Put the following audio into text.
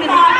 ปิดตา